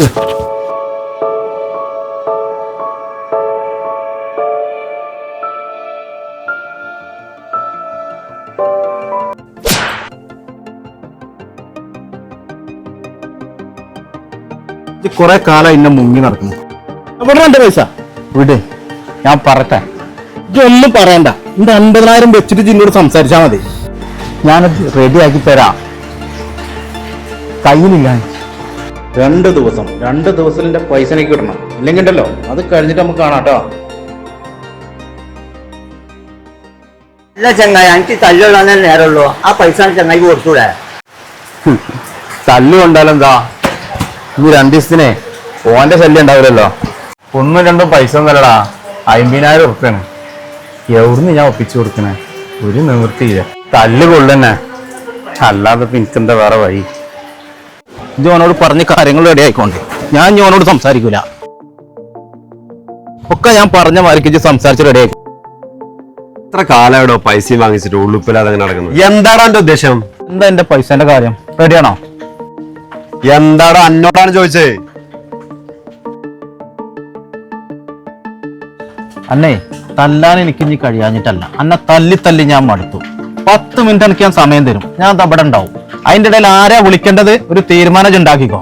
കുറെ കാലം ഇന്നെ മുങ്ങി നടക്കുന്നു. അവിടെ എന്റെ പൈസ? വിട് ഞാൻ പറട്ടെ. ഇതൊന്നും പറയണ്ട. എന്റെ അൻപതിനായിരം വെച്ചിട്ട് ജിന്നോട് സംസാരിച്ചാ മതി. ഞാനത് റെഡിയാക്കി തരാം. കയ്യിലില്ല. രണ്ട് ദിവസം രണ്ട് ദിവസം എന്റെ പൈസ എനിക്ക് കിട്ടണം. ഇല്ലെങ്കിൽ ഉണ്ടല്ലോ അത് കഴിഞ്ഞിട്ട് നമുക്ക് കാണാം കേട്ടോ. അല്ല ചങ്ങായി എനിക്ക് തല്ലുള്ളതന്നെ നേരമുള്ളൂ. ആ പൈസ ചങ്ങായി കൊടുത്തൂടെ? തല്ലു കൊണ്ടാലെന്താ ഈ രണ്ടു ദിവസത്തിനെ ഓന്റെ ശല്യം ഉണ്ടാവില്ലല്ലോ. ഒന്നും രണ്ടും പൈസ ഒന്നല്ലടാ അമ്പതിനായിരം ഉറപ്പാണ് എവിടുന്ന് ഞാൻ ഒപ്പിച്ചു കൊടുക്കണേ? ഒരു നിവൃത്തിയില്ല. തല്ല് കൊള്ളന്നെ. അല്ലാതെ എനിക്കെന്താ വേറെ വഴി? ജോനോട് പറഞ്ഞ കാര്യങ്ങൾ റെഡി ആയിക്കോണ്ടേ. ഞാൻ ജോനോട് സംസാരിക്കൂല. ഒക്കെ ഞാൻ പറഞ്ഞ മാർക്ക് സംസാരിച്ച് റെഡി ആയി എത്ര കാലമായിടോ പൈസയും വാങ്ങിച്ചിട്ട് ഉള്ളുപ്പില്ലാതെ നടക്കുന്നു നടക്കുന്നത്? എന്താണ് എന്റെ ഉദ്ദേശം? എന്താ എന്റെ പൈസന്റെ കാര്യം? റെഡിയാണോ എന്താടോ അന്നോടാണ് ചോദിച്ചേ? അന്നേ തല്ലാൻ എനിക്ക് ഇനി കഴിയാഞ്ഞിട്ടല്ല. അന്നെ തല്ലി തല്ലി ഞാൻ മടുത്തു. പത്ത് മിനിറ്റ് എനിക്ക് ഞാൻ സമയം തരും. ഞാൻ അവിടെ ഉണ്ടാവും. അതിന്റെ ഇടയിൽ ആരാ വിളിക്കേണ്ടത്? ഒരു തീരുമാനം ഉണ്ടാക്കിക്കോ.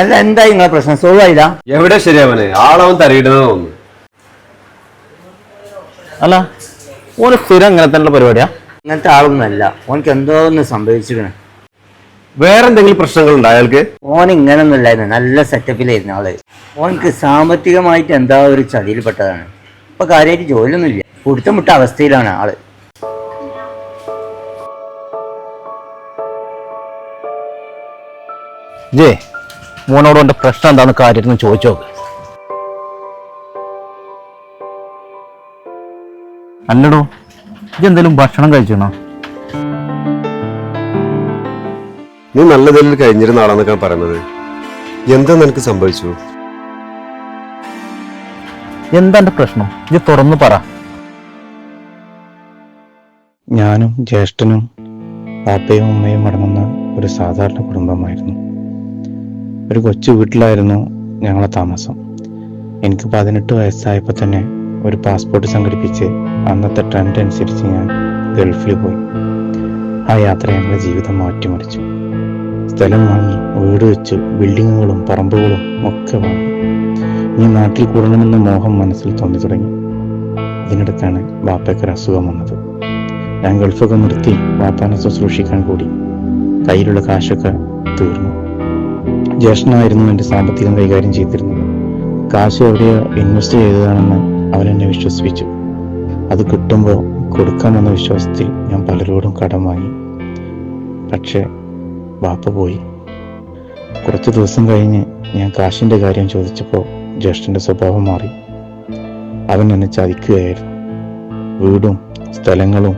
അല്ല എന്താ നിങ്ങളെ പ്രശ്നം? സോൾവ് ആയില്ല? എവിടെ ശരിയാവനെ ആളവൻ തരയിടുന്നത് തോന്നുന്നു. അല്ല ഓന് സ്ഥിരം ഇങ്ങനെ തന്നെ പരിപാടിയാ? ഇങ്ങനത്തെ ആളൊന്നുമല്ല. ഓനക്ക് എന്തോ ഒന്ന് സംഭവിച്ചിരിക്കണേ? വേറെ എന്തെങ്കിലും പ്രശ്നങ്ങൾ ഉണ്ടായാൽക്ക് അയാൾക്ക്? ഓൻ ഇങ്ങനൊന്നും ഇല്ലായിരുന്നു. നല്ല സെറ്റപ്പിലായിരുന്നു ആൾ. ഓനക്ക് സാമ്പത്തികമായിട്ട് എന്താ ഒരു ചതിയിൽപ്പെട്ടതാണ് ഇപ്പൊ കാര്യമായിട്ട് ജോലിയൊന്നുമില്ല. ഇല്ല വിട്ട അവസ്ഥയിലാണ് ആൾ. ജേ മോനോട് എന്റെ പ്രശ്നം എന്താന്ന് കാര്യത്തിന് ചോദിച്ചു നോക്ക്. അല്ലടോ ഇതെന്തേലും ഭക്ഷണം കഴിച്ചണോ? നീ നല്ല നിലയിൽ കഴിഞ്ഞിരുന്ന ആളാന്നൊക്കെ പറയുന്നത്. എന്താ നിനക്ക് സംഭവിച്ചു? എന്താ എന്റെ പ്രശ്നം? ഇത് തുറന്നു പറ. ഞാനും ജ്യേഷ്ഠനും പാപ്പയും ഉമ്മയും അടങ്ങുന്ന ഒരു സാധാരണ കുടുംബമായിരുന്നു. ഒരു കൊച്ചു വീട്ടിലായിരുന്നു ഞങ്ങളെ താമസം. എനിക്ക് പതിനെട്ട് വയസ്സായപ്പോൾ തന്നെ ഒരു പാസ്പോർട്ട് സംഘടിപ്പിച്ച് അന്നത്തെ ട്രെൻഡ് അനുസരിച്ച് ഞാൻ ഗൾഫിൽ പോയി. ആ യാത്ര ഞങ്ങളുടെ ജീവിതം മാറ്റിമറിച്ചു. സ്ഥലം വാങ്ങി വീട് വെച്ചു ബിൽഡിങ്ങുകളും പറമ്പുകളും ഒക്കെ വാങ്ങി. ഈ നാട്ടിൽ കൂടണമെന്ന മോഹം മനസ്സിൽ തോന്നി തുടങ്ങി. ഇതിനിടയ്ക്കാണ് ബാപ്പയ്ക്കൊരു അസുഖം വന്നത്. ഞാൻ ഗൾഫൊക്കെ നിർത്തി വാപ്പാനെ ശുശ്രൂഷിക്കാൻ കൂടി. കയ്യിലുള്ള കാശൊക്കെ തീർന്നു. ജ്യേഷ്ഠനായിരുന്നു എന്റെ സാമ്പത്തികം കൈകാര്യം ചെയ്തിരുന്നത്. കാശ് എവിടെയോ ഇൻവെസ്റ്റ് ചെയ്തതാണെന്ന് അവൻ എന്നെ വിശ്വസിപ്പിച്ചു. അത് കിട്ടുമ്പോൾ കൊടുക്കാമെന്ന വിശ്വാസത്തിൽ ഞാൻ പലരോടും കടം വാങ്ങി. പക്ഷേ ബാപ്പ പോയി. കുറച്ച് ദിവസം കഴിഞ്ഞ് ഞാൻ കാശിന്റെ കാര്യം ചോദിച്ചപ്പോൾ ജ്യേഷ്ഠന്റെ സ്വഭാവം മാറി. അവൻ എന്നെ ചതിക്കുകയായിരുന്നു. വീടും സ്ഥലങ്ങളും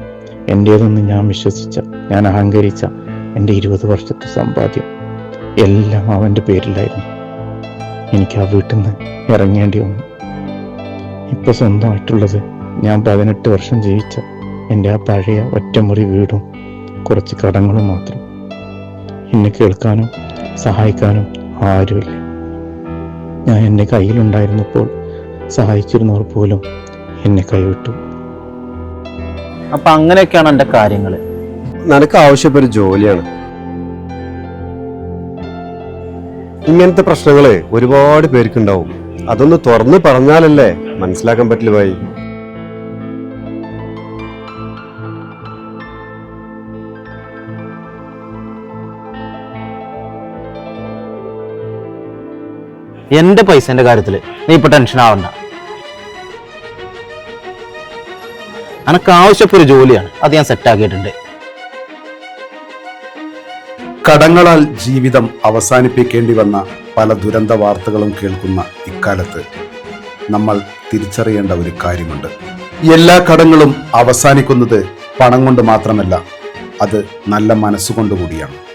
എന്റേതെന്ന് ഞാൻ വിശ്വസിച്ച ഞാൻ അഹങ്കരിച്ച എന്റെ ഇരുപത് വർഷത്തെ സമ്പാദ്യം എല്ലാം അവന്റെ പേരിലായിരുന്നു. എനിക്ക് ആ വീട്ടിൽ നിന്ന് ഇറങ്ങേണ്ടി വന്നു. ഇപ്പൊ സ്വന്തമായിട്ടുള്ളത് ഞാൻ പതിനെട്ട് വർഷം ജീവിച്ച എന്റെ ആ പഴയ ഒറ്റമുറി വീടും കുറച്ച് കടങ്ങളും മാത്രം. എന്നെ കേൾക്കാനും സഹായിക്കാനും ആരുമില്ല. ഞാൻ എന്റെ കയ്യിലുണ്ടായിരുന്നപ്പോൾ സഹായിച്ചിരുന്നവർ പോലും എന്നെ കൈവിട്ടു. അപ്പൊ അങ്ങനെയൊക്കെയാണ് എന്റെ കാര്യങ്ങൾ നിനക്ക് ആവശ്യപ്പെട്ട ജോലിയാണ്. ഇങ്ങനത്തെ പ്രശ്നങ്ങൾ ഒരുപാട് പേർക്കുണ്ടാവും. അതൊന്ന് തുറന്ന് പറഞ്ഞാലല്ലേ മനസ്സിലാക്കാൻ പറ്റില്ല ഭായി. എന്റെ പൈസന്റെ കാര്യത്തിൽ നീ ഇപ്പൊ ടെൻഷൻ ആവണ്ട. എനക്ക് ആവശ്യപ്പെട്ട ഒരു ജോലിയാണ്. അത് ഞാൻ സെറ്റാക്കിയിട്ടുണ്ട് കടങ്ങളാൽ ജീവിതം അവസാനിപ്പിക്കേണ്ടി വന്ന പല ദുരന്ത വാർത്തകളും കേൾക്കുന്ന ഇക്കാലത്ത് നമ്മൾ തിരിച്ചറിയേണ്ട ഒരു കാര്യമുണ്ട്. എല്ലാ കടങ്ങളും അവസാനിക്കുന്നത് പണം കൊണ്ട് മാത്രമല്ല അത് നല്ല മനസ്സുകൊണ്ട് കൂടിയാണ്.